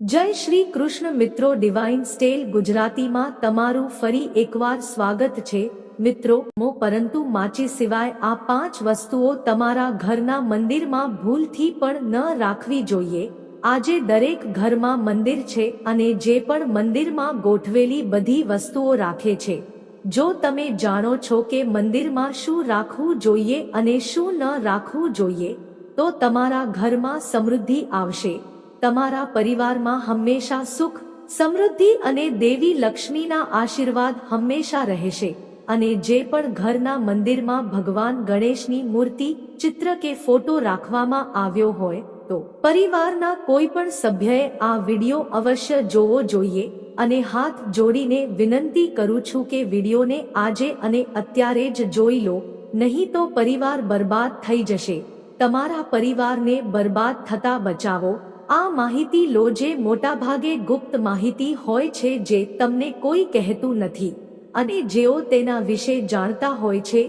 જય શ્રી કૃષ્ણ મિત્રો divine stall ગુજરાતીમાં તમારું ફરી એકવાર સ્વાગત છે. મિત્રો, મો, પરંતુ માચી સિવાય આ પાંચ વસ્તુઓ તમારા ઘરના મંદિરમાં ભૂલથી પણ ન રાખવી જોઈએ. આજે દરેક ઘરમાં મંદિર છે અને જે પણ મંદિરમાં ગોઠવેલી બધી વસ્તુઓ રાખે છે. જો તમે જાણો છો કે મંદિરમાં શું રાખવું જોઈએ અને શું ન રાખવું જોઈએ, તો તમારા ઘરમાં સમૃદ્ધિ આવશે. તમારા પરિવારમાં હંમેશા સુખ, સમૃદ્ધિ અને દેવી લક્ષ્મીના આશીર્વાદ હંમેશા રહેશે. અને જે પણ ઘરના મંદિરમાં ભગવાન ગણેશની મૂર્તિ, ચિત્ર કે ફોટો રાખવામાં આવ્યો હોય, તો પરિવારના કોઈ પણ સભ્યએ આ વિડિયો અવશ્ય જોવો જોઈએ અને હાથ જોડીને વિનંતી કરું છું કે વિડિયોને આજે અને અત્યારે જ જોઈ લો, નહીં તો પરિવાર બરબાદ થઈ જશે. તમારા પરિવારને બરબાદ થતા બચાવો. આ માહિતી લો જે મોટાભાગે ગુપ્ત માહિતી હોય છે જે તમને કોઈ કહેતું નથી. અને જેઓ તેના વિશે જાણતા હોય છે,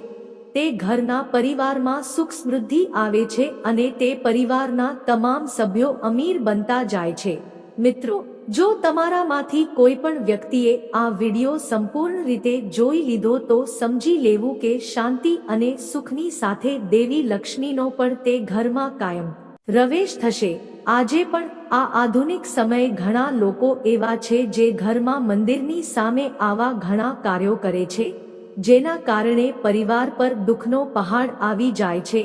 તે ઘરના પરિવારમાં સુખ સમૃદ્ધિ આવે છે અને તે પરિવારના તમામ સભ્યો અમીર બનતા જાય છે. મિત્રો, જો તમારામાંથી કોઈ પણ વ્યક્તિએ આ વિડિયો સંપૂર્ણ રીતે જોઈ લીધો તો સમજી લેવું કે શાંતિ અને સુખની સાથે દેવી લક્ષ્મીનો પણ તે ઘરમાં કાયમ રવેશ થશે. આજે પણ આ આધુનિક સમયે ઘણા લોકો એવા છે જે ઘરમાં મંદિરની સામે આવા ઘણા કાર્યો કરે છે, જેના કારણે પરિવાર પર દુઃખનો પહાડ આવી જાય છે.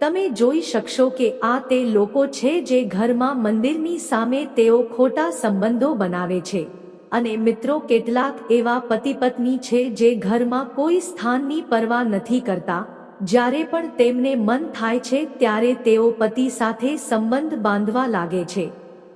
તમે જોઈ શકશો કે આ તે લોકો છે જે ઘરમાં મંદિરની સામે તેઓ ખોટા સંબંધો બનાવે છે. અને મિત્રો, કેટલાક એવા પતિ પત્ની છે જે ઘરમાં કોઈ સ્થાનની પરવા નથી કરતા જ્યારે પણ તેમને મન થાય છે ત્યારે તેઓ પતિ સાથે સંબંધ બાંધવા લાગે છે.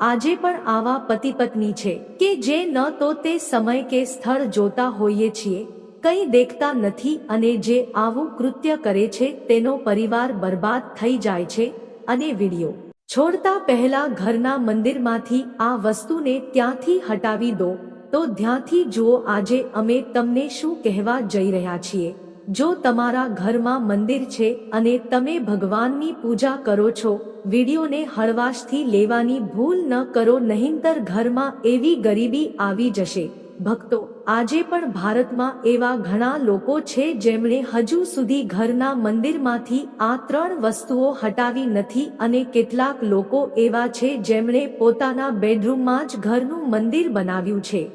આજે પણ આવા પતિ પત્ની છે કે જે ન તો તે સમય કે સ્થળ જોતા હોઈએ છીએ, કંઈ દેખતા નથી અને જે આવું કૃત્ય કરે છે તેનો પરિવાર બરબાદ થઈ જાય છે, અને વિડિયો છોડતા પહેલા ઘરના મંદિરમાંથી આ વસ્તુને ત્યાંથી હટાવી દો, તો ધ્યાનથી જુઓ આજે અમે તમને શું કહેવા જઈ રહ્યા છીએ. જો તમારા ઘરમાં મંદિર છે અને તમે ભગવાનની પૂજા કરો છો, વિડીયોને હળવાશથી લેવાની ભૂલ ન કરો, નહીંતર ઘરમાં એવી ગરીબી આવી જશે. ભક્તો, આજે પણ ભારતમાં એવા ઘણા લોકો છે જેમણે હજુ સુધી ઘરના મંદિરમાંથી આ ત્રણ વસ્તુઓ હટાવી નથી અને કેટલાક લોકો એવા છે જેમણે પોતાના બેડરૂમમાં જ ઘરનું મંદિર બનાવ્યું છે.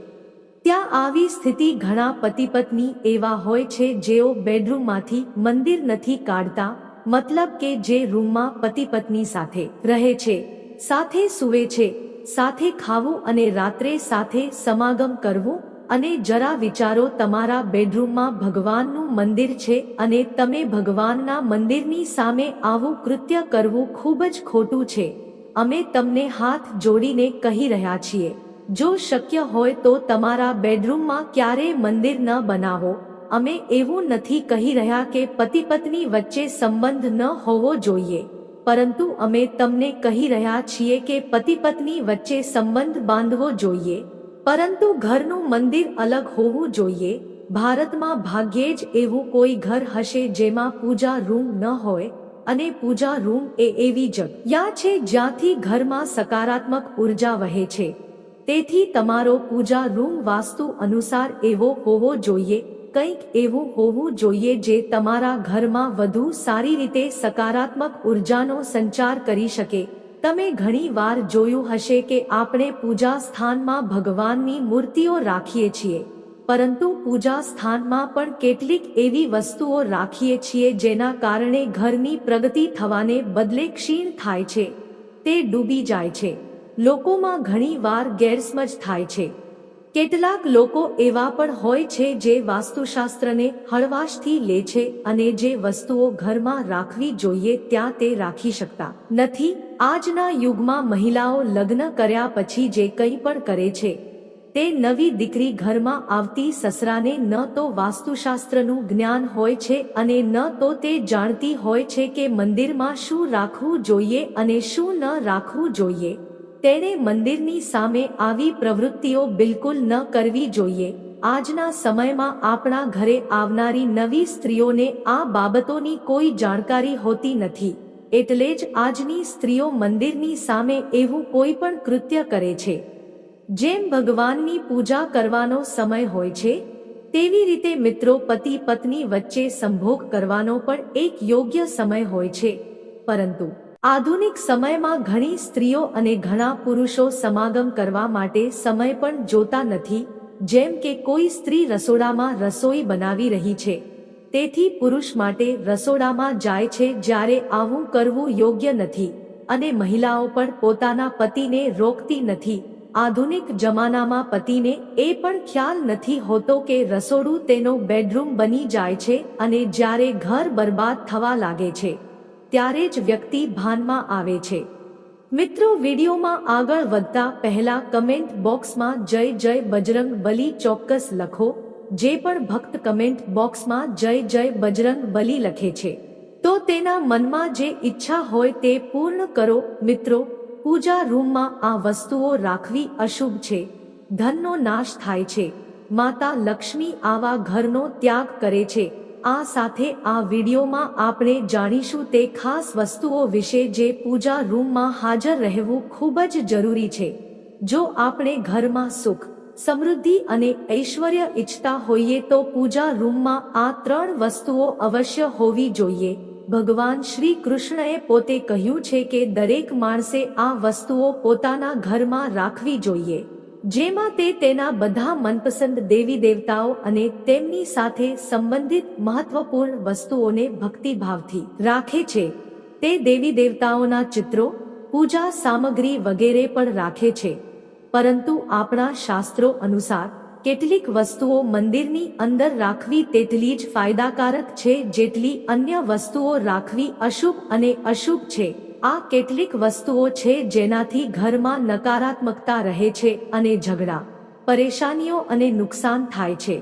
ત્યાં આવી સ્થિતિ ઘણા પતિ પત્ની એવા હોય છે જેઓ બેડરૂમમાંથી મંદિર નથી કાઢતા, મતલબ કે જે રૂમમાં પતિ પત્ની સાથે રહે છે, સાથે સૂવે છે, સાથે ખાવું અને રાત્રે સાથે સમાગમ કરવું અને જરા વિચારો તમારા બેડરૂમમાં ભગવાનનું મંદિર છે અને તમે ભગવાનના મંદિરની સામે આવું કૃત્ય કરવું ખૂબ જ ખોટું છે. અમે તમને હાથ જોડીને કહી રહ્યા છીએ. જો શક્ય હોય તો તમારા બેડરૂમમાં ક્યારેય મંદિર ન બનાવો. અમે એવું નથી કહી રહ્યા કે પતિ પત્ની વચ્ચે સંબંધ ન હોવો જોઈએ. પરંતુ અમે તમને કહી રહ્યા છીએ કે પતિ પત્ની વચ્ચે સંબંધ બાંધવો જોઈએ. પરંતુ ઘરનું મંદિર અલગ હોવું જોઈએ. ભારતમાં ભાગ્યે જ એવું કોઈ ઘર હશે જેમાં પૂજા રૂમ ન હોય અને પૂજા રૂમ એ એવી જગ્યા છે જ્યાંથી ઘરમાં સકારાત્મક ઊર્જા વહે છે. તેથી તમારો પૂજા રૂમ વાસ્તુ અનુસાર એવો હોવો જોઈએ, કંઈક એવું હોવું જોઈએ જે તમારા ઘરમાં વધુ સારી રીતે સકારાત્મક ઉર્જાનો સંચાર કરી શકે. તમે ઘણી વાર જોયું હશે કે આપણે પૂજા સ્થાનમાં ભગવાનની મૂર્તિઓ રાખીએ છીએ, પરંતુ પૂજા સ્થાનમાં પણ કેટલીક એવી વસ્તુઓ રાખીએ છીએ જેના કારણે ઘરની પ્રગતિ થવાને બદલે ક્ષીણ થાય છે. તે ડૂબી જાય છે. લોકોમાં ઘણી વાર ગેરસમજ થાય છે. કેટલાક લોકો એવા પણ હોય છે જે વાસ્તુશાસ્ત્રને હળવાશથી લે છે અને જે વસ્તુઓ ઘરમાં રાખવી જોઈએ ત્યાં તે રાખી શકતા નથી. આજના યુગમાં મહિલાઓ લગ્ન કર્યા પછી જે કંઈ પણ કરે છે, તે નવી દીકરી ઘરમાં આવતી સસરાને ન તો વાસ્તુશાસ્ત્રનું જ્ઞાન હોય છે અને ન તો તે જાણતી હોય છે કે મંદિરમાં શું રાખવું જોઈએ અને શું ન રાખવું જોઈએ. તેણે મંદિરની સામે આવી પ્રવૃત્તિઓ બિલકુલ ન કરવી જોઈએ. આજના સમયમાં આપણા ઘરે આવનારી નવી સ્ત્રીઓને આ બાબતોની કોઈ જાણકારી હોતી નથી. એટલે જ આજની સ્ત્રીઓ મંદિરની સામે એવું કોઈ પણ કૃત્ય કરે છે. જેમ ભગવાનની પૂજા કરવાનો સમય હોય છે, તેવી રીતે મિત્રો પતિ પત્ની વચ્ચે સંભોગ કરવાનો પણ એક યોગ્ય સમય હોય છે. પરંતુ આધુનિક સમયમાં ઘણી સ્ત્રીઓ અને ઘણા પુરુષો સમાગમ કરવા માટે સમય પણ જોતા નથી, જેમ કે કોઈ સ્ત્રી રસોડામાં રસોઈ બનાવી રહી છે. તેથી પુરુષ માટે રસોડામાં જાય છે જ્યારે આવું કરવું યોગ્ય નથી, અને મહિલાઓ પણ પોતાના પતિને રોકતી નથી. આધુનિક જમાનામાં પતિને એ પણ ખ્યાલ નથી હોતો કે રસોડું તેનો બેડરૂમ બની જાય છે અને જ્યારે ઘર બરબાદ થવા લાગે છે. ત્યારે જ વ્યક્તિ ભાનમાં આવે છે. મિત્રો, વિડીયોમાં આગળ વધતા પહેલા કમેન્ટ બોક્સમાં જય જય બજરંગ બલી ચોક્કસ લખો, જે પણ ભક્ત કમેન્ટ બોક્સમાં જય જય બજરંગ બલી લખે છે. તો તેના મનમાં જે ઈચ્છા હોય તે પૂર્ણ કરો. મિત્રો, પૂજા રૂમમાં આ વસ્તુઓ રાખવી અશુભ છે. ધનનો નાશ થાય છે. માતા લક્ષ્મી આવા ઘરનો ત્યાગ કરે છે. આ સાથે આ વિડીયોમાં આપણે જાણીશું તે ખાસ વસ્તુઓ વિશે જે પૂજા રૂમમાં હાજર રહેવું ખૂબ જ જરૂરી છે. જો આપણે ઘરમાં સુખ, સમૃદ્ધિ અને ઐશ્વર્ય ઈચ્છતા હોઈએ તો પૂજા રૂમમાં આ ત્રણ વસ્તુઓ અવશ્ય હોવી જોઈએ. ભગવાન શ્રી કૃષ્ણએ પોતે કહ્યું છે કે દરેક માણસે આ વસ્તુઓ પોતાના ઘરમાં રાખવી જોઈએ. જેમાં તે તેના બધા મનપસંદ દેવી દેવતાઓ અને તેમની સાથે સંબંધિત મહત્વપૂર્ણ વસ્તુઓને ભક્તિભાવથી રાખે છે. તે દેવી દેવતાઓના ચિત્રો, પૂજા સામગ્રી વગેરે પણ રાખે છે. પરંતુ આપણા શાસ્ત્રો અનુસાર, કેટલીક વસ્તુઓ મંદિરની અંદર રાખવી તેટલી જ ફાયદાકારક છે જેટલી અન્ય વસ્તુઓ રાખવી અશુભ અને અશુભ છે. આ કેટલીક વસ્તુઓ છે જેનાથી ઘરમાં નકારાત્મકતા રહે છે અને ઝઘડા, પરેશાનીઓ અને નુકસાન થાય છે.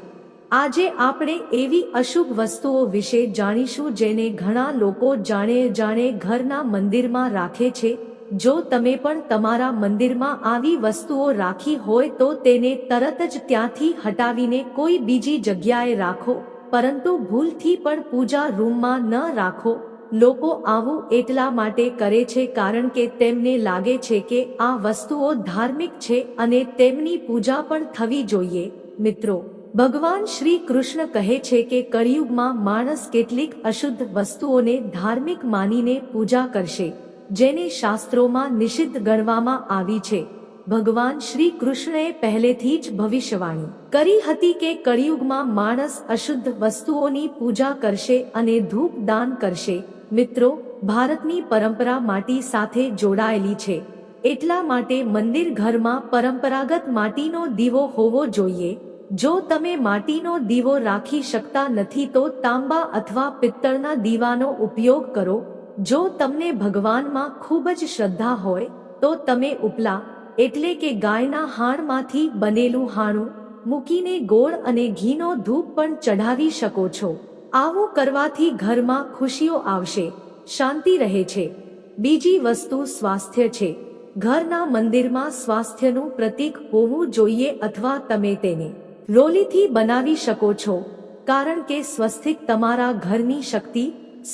આજે આપણે એવી અશુભ વસ્તુઓ વિશે જાણીશું જેને ઘણા લોકો જાણે જાણે ઘરના મંદિરમાં રાખે છે. જો તમે પણ તમારા મંદિરમાં આવી વસ્તુઓ રાખી હોય તો તેને તરત જ ત્યાંથી હટાવીને કોઈ બીજી જગ્યાએ રાખો, પરંતુ ભૂલથી પણ પૂજા રૂમમાં ન રાખો. લોકો આવું એટલા માટે કરે છે કારણ કે તેમને લાગે છે કે આ વસ્તુઓ ધાર્મિક છે અને તેમની પૂજા પણ થવી જોઈએ. મિત્રો, ભગવાન શ્રી કૃષ્ણ કહે છે કે કળિયુગમાં માણસ કેટલીક અશુદ્ધ વસ્તુઓને ધાર્મિક માનીને પૂજા કરશે, જેને શાસ્ત્રોમાં નિષિદ્ધ ગણવામાં આવી છે. ભગવાન શ્રી કૃષ્ણએ પહેલેથી જ ભવિષ્યવાણી કરી હતી કે કળિયુગમાં માણસ અશુદ્ધ વસ્તુઓની પૂજા કરશે અને ધૂપ દાન કરશે. મિત્રો, ભારતની પરંપરા માટી સાથે જોડાયેલી છે. એટલા માટે મંદિર ઘરમાં પરંપરાગત માટીનો દીવો હોવો જોઈએ. જો તમે માટીનો દીવો રાખી શકતા નથી તો તાંબા અથવા પિત્તળના દીવાનો ઉપયોગ કરો. જો તમને ભગવાનમાં ખૂબ જ શ્રદ્ધા હોય, તો તમે ઉપલા, એટલે કે ગાયના હાણમાંથી બનેલું હાણું મૂકીને ગોળ અને ઘીનો ધૂપ પણ ચઢાવી શકો છો. આવું કરવાથી ઘરમાં ખુશીઓ આવશે, શાંતિ રહે છે. બીજી વસ્તુ સ્વાસ્થ્ય છે. ઘરના મંદિરમાં સ્વાસ્થ્યનું પ્રતીક હોવું જોઈએ અથવા તમે તેને રોલીથી બનાવી શકો છો, કારણ કે સ્વસ્તિક તમારા ઘરની શક્તિ,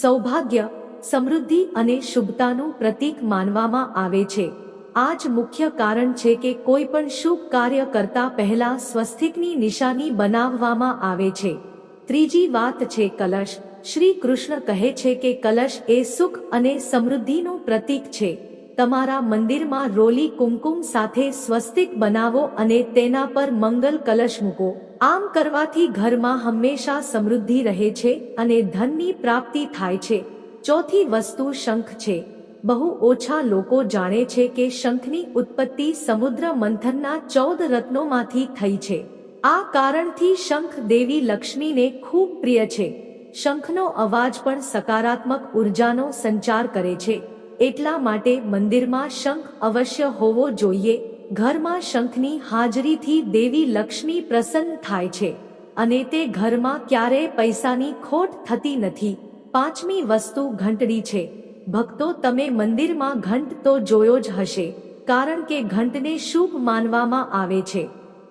સૌભાગ્ય, સમૃદ્ધિ અને શુભતાનું પ્રતીક માનવામાં આવે છે. આ જ મુખ્ય કારણ છે કે કોઈ પણ શુભ કાર્ય કરતા પહેલા સ્વસ્તિકની નિશાની બનાવવામાં આવે છે. ત્રીજી વાત છે કલશ. શ્રી કૃષ્ણ કહે છે કે કલશ એ સુખ અને સમૃદ્ધિનું પ્રતીક છે. તમારા મંદિરમાં રોલી કુમકુમ સાથે સ્વસ્તિક બનાવો અને તેના પર મંગલ કલશ મૂકો. આમ કરવાથી ઘરમાં હંમેશા સમૃદ્ધિ રહે છે અને ધનની પ્રાપ્તિ થાય છે. ચોથી વસ્તુ શંખ છે. બહુ ઓછા લોકો જાણે છે કે શંખની ઉત્પત્તિ સમુદ્ર મંથનના ચૌદ રત્નોમાંથી થઈ છે. આ કારણથી શંખ દેવી લક્ષ્મીને ખૂબ પ્રિય છે. શંખનો અવાજ પણ સકારાત્મક ઉર્જાનો સંચાર કરે છે. એટલા માટે મંદિરમાં શંખ અવશ્ય હોવો જોઈએ. ઘરમાં શંખની હાજરીથી દેવી લક્ષ્મી પ્રસન્ન થાય છે અને તે ઘરમાં ક્યારેય પૈસાની ખોટ થતી નથી. પાંચમી વસ્તુ ઘંટડી છે. ભક્તો તમે મંદિરમાં ઘંટ તો જોયો જ હશે, કારણ કે ઘંટને શુભ માનવામાં આવે છે.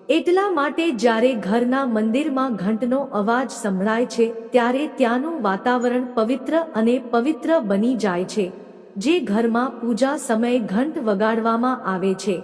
એટલા માટે જ્યારે ઘરના મંદિરમાં ઘંટનો અવાજ સંભળાય છે, ત્યારે ત્યાંનું વાતાવરણ પવિત્ર અને પવિત્ર બની જાય છે, જે ઘરમાં પૂજા સમયે ઘંટ વગાડવામાં આવે છે.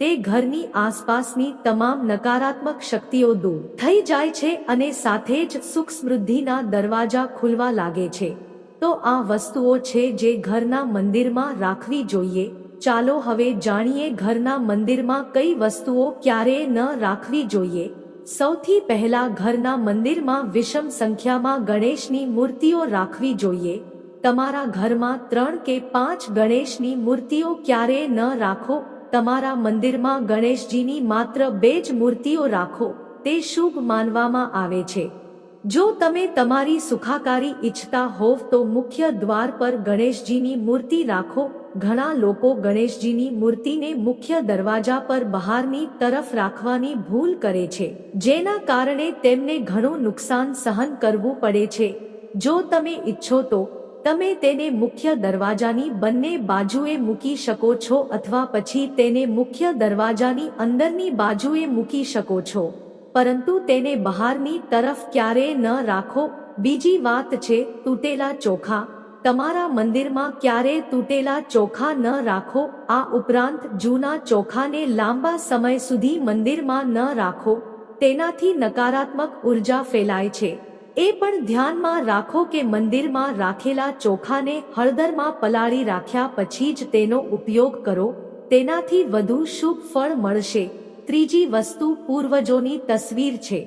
તે ઘરની આસપાસની તમામ નકારાત્મક શક્તિઓ દૂર થઈ જાય છે અને સાથે જ સુખ સમૃદ્ધિના દરવાજા ખુલવા લાગે છે. તો આ વસ્તુઓ છે જે ઘરના મંદિરમાં રાખવી જોઈએ. ચાલો હવે જાણીએ ઘરના મંદિરમાં કઈ વસ્તુઓ ક્યારેય ન રાખવી જોઈએ. સૌથી પહેલા ઘરના મંદિરમાં વિષમ સંખ્યામાં ગણેશની મૂર્તિઓ રાખવી જોઈએ. તમારા ઘરમાં ત્રણ કે પાંચ ગણેશની મૂર્તિઓ ક્યારેય ન રાખો. તમારા મંદિરમાં ગણેશજીની માત્ર બે જ મૂર્તિઓ રાખો. તે શુભ માનવામાં આવે છે. જો તમે તમારી સુખાકારી ઈચ્છતા હોવ તો મુખ્ય દ્વાર પર ગણેશજીની મૂર્તિ રાખો. ઘણા લોકો ગણેશજીની મૂર્તિને મુખ્ય દરવાજા પર બહારની તરફ રાખવાની ભૂલ કરે છે, જેના કારણે તેમને ઘણું નુકસાન સહન કરવું પડે છે. જો તમે ઈચ્છો તો, તમે તેને મુખ્ય દરવાજાની બંને બાજુએ મૂકી શકો છો અથવા પછી તેને મુખ્ય દરવાજાની અંદરની બાજુએ મૂકી શકો છો. પરંતુ તેને બહારની તરફ ક્યારેય ન રાખો. બીજી વાત છે, તૂટેલા ચોખા. તમારા મંદિરમાં ક્યારેય તૂટેલા ચોખા ન રાખો. આ ઉપરાંત જૂના ચોખાને લાંબા સમય સુધી મંદિરમાં ન રાખો. તેનાથી નકારાત્મક ઊર્જા ફેલાય છે. એ પણ ધ્યાનમાં રાખો કે મંદિરમાં રાખેલા ચોખાને હળદરમાં પલાળી રાખ્યા પછી જ તેનો ઉપયોગ કરો. તેનાથી વધુ શુભ ફળ મળશે. ત્રીજી વસ્તુ પૂર્વજોની તસવીર છે.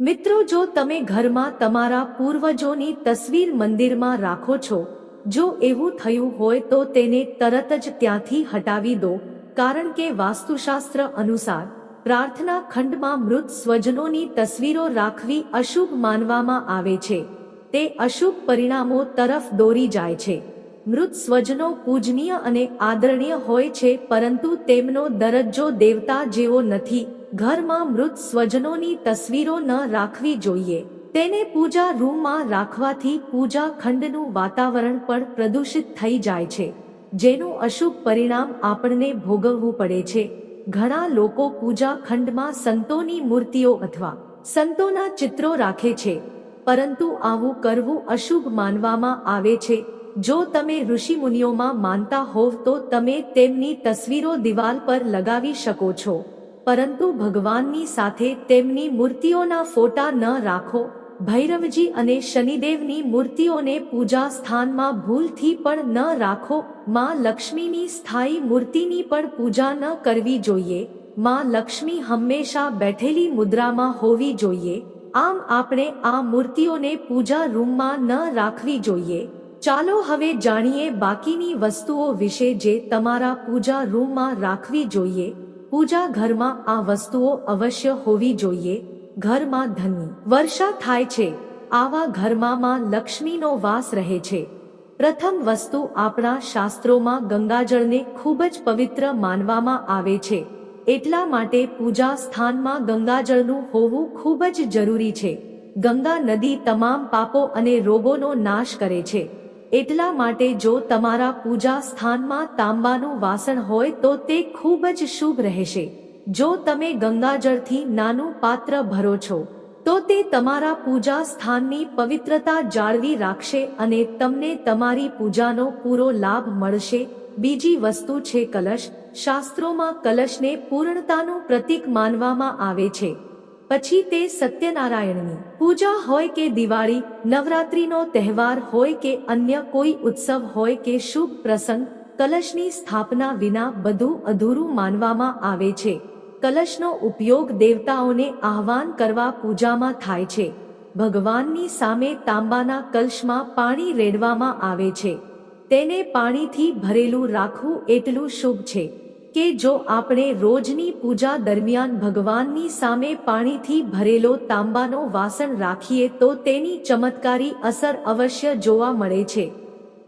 મિત્રો, જો તમે ઘરમાં તમારા પૂર્વજોની તસવીર મંદિરમાં રાખો છો, જો એવું થયું હોય તો તેને તરત જ ત્યાંથી હટાવી દો, કારણ કે વાસ્તુશાસ્ત્ર અનુસાર પ્રાર્થના ખંડમાં મૃત સ્વજનોની તસવીરો રાખવી અશુભ માનવામાં આવે છે. તે અશુભ પરિણામો તરફ દોરી જાય છે. મૃત સ્વજનો પૂજનીય અને આદરણીય હોય છે, પરંતુ તેમનો દરજ્જો દેવતા જેવો નથી. ઘરમાં મૃત સ્વજનોની તસવીરો ન રાખવી જોઈએ. તેને પૂજા રૂમમાં રાખવાથી પૂજા ખંડનું વાતાવરણ પણ પ્રદૂષિત થઈ જાય છે, જેનું અશુભ પરિણામ આપણને ભોગવવું પડે છે. ઘણા લોકો પૂજા ખંડમાં સંતોની મૂર્તિઓ અથવા સંતોના ચિત્રો રાખે છે, પરંતુ આવું કરવું અશુભ માનવામાં આવે છે. જો તમે ઋષિમુનિઓમાં માનતા હોવ તો તમે તેમની તસવીરો દિવાલ પર લગાવી શકો છો. પરંતુ ભગવાનની સાથે તેમની મૂર્તિઓના ફોટા ન રાખો. ભૈરવજી અને શનિદેવની મૂર્તિઓને પૂજા સ્થાનમાં ભૂલથી પણ ન રાખો. માં લક્ષ્મીની સ્થાયી મૂર્તિની પણ પૂજા ન કરવી જોઈએ. માં લક્ષ્મી હંમેશા બેઠેલી મુદ્રામાં હોવી જોઈએ. આમ આપણે આ મૂર્તિઓને પૂજા રૂમમાં ન રાખવી જોઈએ. ચાલો હવે જાણીએ બાકીની વસ્તુઓ વિશે જે તમારા પૂજા રૂમમાં રાખવી જોઈએ. પૂજા ઘરમાં આ વસ્તુઓ અવશ્ય હોવી જોઈએ. ઘરમાં ધનની વર્ષા થાય છે. આવા ઘરમાં લક્ષ્મીનો વાસ રહે છે. પ્રથમ વસ્તુ આપણા શાસ્ત્રોમાં ગંગાજળને ખૂબ જ પવિત્ર માનવામાં આવે છે. એટલા માટે પૂજા સ્થાનમાં ગંગાજળનું હોવું ખૂબ જ જરૂરી છે. ગંગા નદી તમામ પાપો અને રોગોનો નાશ કરે છે. એટલા માટે જો તમારા પૂજા સ્થાનમાં તાંબાનું વાસણ હોય તો તે ખૂબ જ શુભ રહેશે. જો તમે ગંગાજળથી નાનું પાત્ર ભરો છો, તો તે તમારા પૂજા સ્થાનની પવિત્રતા જાળવી રાખશે અને તમને તમારી પૂજાનો પૂરો લાભ મળશે. બીજી વસ્તુ છે કલશ. શાસ્ત્રોમાં કલશને પૂર્ણતાનું પ્રતીક માનવામાં આવે છે. પછી તે સત્યનારાયણની પૂજા હોય કે દિવાળી, નવરાત્રીનો તહેવાર હોય કે અન્ય કોઈ ઉત્સવ હોય કે શુભ પ્રસંગ, કલશની સ્થાપના વિના બધું અધૂરું માનવામાં આવે છે. કલશનો ઉપયોગ દેવતાઓને આહવાન કરવા પૂજામાં થાય છે. ભગવાનની સામે તાંબાના કલશમાં પાણી રેડવામાં આવે છે. તેને પાણીથી ભરેલું રાખવું એટલું શુભ છે. કે જો આપણે રોજની પૂજા દરમિયાન ભગવાનની સામે પાણીથી ભરેલો તાંબાનો વાસણ રાખીએ તો તેની ચમત્કારી અસર અવશ્ય જોવા મળે છે.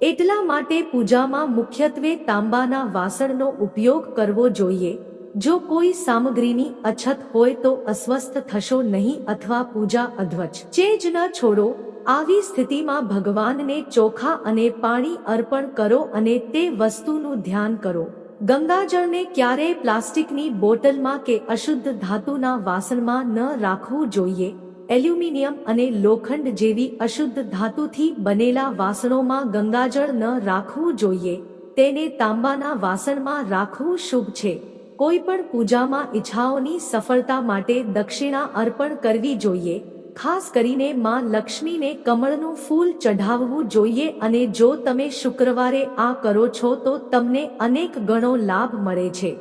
એટલા માટે પૂજામાં મુખ્યત્વે તાંબાના વાસણનો ઉપયોગ કરવો જોઈએ. જો કોઈ સામગ્રીની અછત હોય તો અસ્વસ્થ થશો નહીં અથવા પૂજા અધ્વચ ચેજ ન છોડો. આવી સ્થિતિમાં ભગવાનને ચોખા અને પાણી અર્પણ કરો અને તે વસ્તુનું ધ્યાન કરો. ગંગાજળને ક્યારેય પ્લાસ્ટિકની બોટલમાં કે અશુદ્ધ ધાતુના વાસણમાં ન રાખવું જોઈએ. એલ્યુમિનિયમ અને લોખંડ જેવી અશુદ્ધ ધાતુથી બનેલા વાસણોમાં ગંગાજળ ન રાખવું જોઈએ. તેને તાંબાના વાસણમાં રાખવું શુભ છે. કોઈ પણ પૂજામાં ઈચ્છાઓની સફળતા માટે દક્ષિણા અર્પણ કરવી જોઈએ. ખાસ કરીને માં લક્ષ્મીને કમળનું ફૂલ ચઢાવવું જોઈએ અને જો તમે શુક્રવારે આ કરો છો તો તમને અનેક ગણો લાભ મળે છે.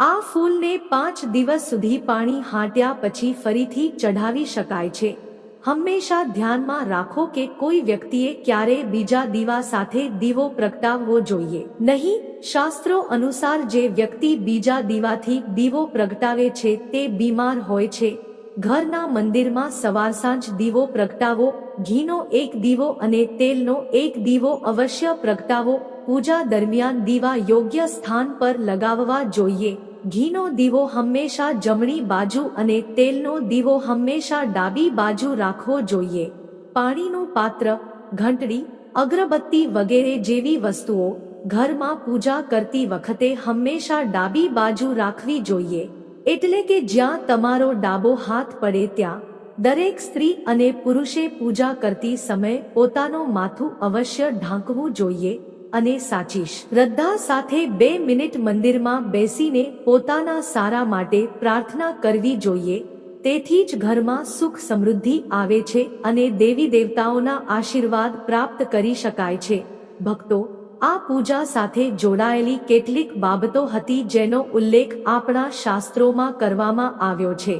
આ ફૂલને પાંચ દિવસ સુધી પાણી હાંટ્યા પછી ફરીથી ચઢાવી શકાય છે. હંમેશા ધ્યાનમાં રાખો કે કોઈ વ્યક્તિએ ક્યારે બીજા દીવા સાથે દીવો પ્રગટાવવો જોઈએ. નહીં, શાસ્ત્રો અનુસાર જે વ્યક્તિ બીજા દીવાથી દીવો પ્રગટાવે છે તે બીમાર હોય છે. ઘરના મંદિરમાં સવાર સાંજ દીવો પ્રગટાવો, ઘીનો એક દીવો અને તેલનો એક દીવો અવશ્ય પ્રગટાવો. પૂજા દરમિયાન દીવા યોગ્ય સ્થાન પર લગાવવા જોઈએ. ઘીનો દીવો હંમેશા જમણી બાજુ અને તેલનો દીવો હંમેશા ડાબી બાજુ રાખવો જોઈએ. પાણીનું પાત્ર, ઘંટડી, અગરબત્તી વગેરે જેવી વસ્તુઓ ઘરમાં પૂજા કરતી વખતે હંમેશા ડાબી બાજુ રાખવી જોઈએ. એટલે કે જ્યાં તમારો ડાબો હાથ પડે ત્યાં દરેક સ્ત્રી અને પુરુષે પૂજા કરતી સમયે પોતાનું માથું અવશ્ય ઢાંકવું જોઈએ અને સાચી શ્રદ્ધા સાથે બે મિનિટ મંદિરમાં બેસીને પોતાના સારા માટે પ્રાર્થના કરવી જોઈએ. તેથી જ ઘરમાં સુખ સમૃદ્ધિ આવે છે અને દેવી દેવતાઓના આશીર્વાદ પ્રાપ્ત કરી શકાય છે. ભક્તો આ પૂજા સાથે જોડાયેલી કેટલીક બાબતો હતી જેનો ઉલ્લેખ આપણા શાસ્ત્રોમાં કરવામાં આવ્યો છે.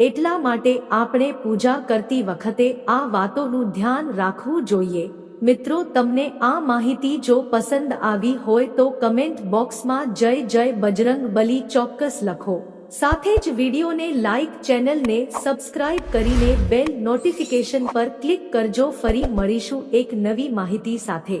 એટલા માટે આપણે પૂજા કરતી વખતે આ વાતોનું ધ્યાન રાખવું જોઈએ. મિત્રો, તમને આ માહિતી જો પસંદ આવી હોય તો કમેન્ટ બોક્સમાં જય જય બજરંગ બલી ચોક્કસ લખો. સાથે જ વિડીયોને લાઈક ચેનલને સબસ્ક્રાઇબ કરીને બેલ નોટિફિકેશન પર ક્લિક કરજો. ફરી મળીશું એક નવી માહિતી સાથે.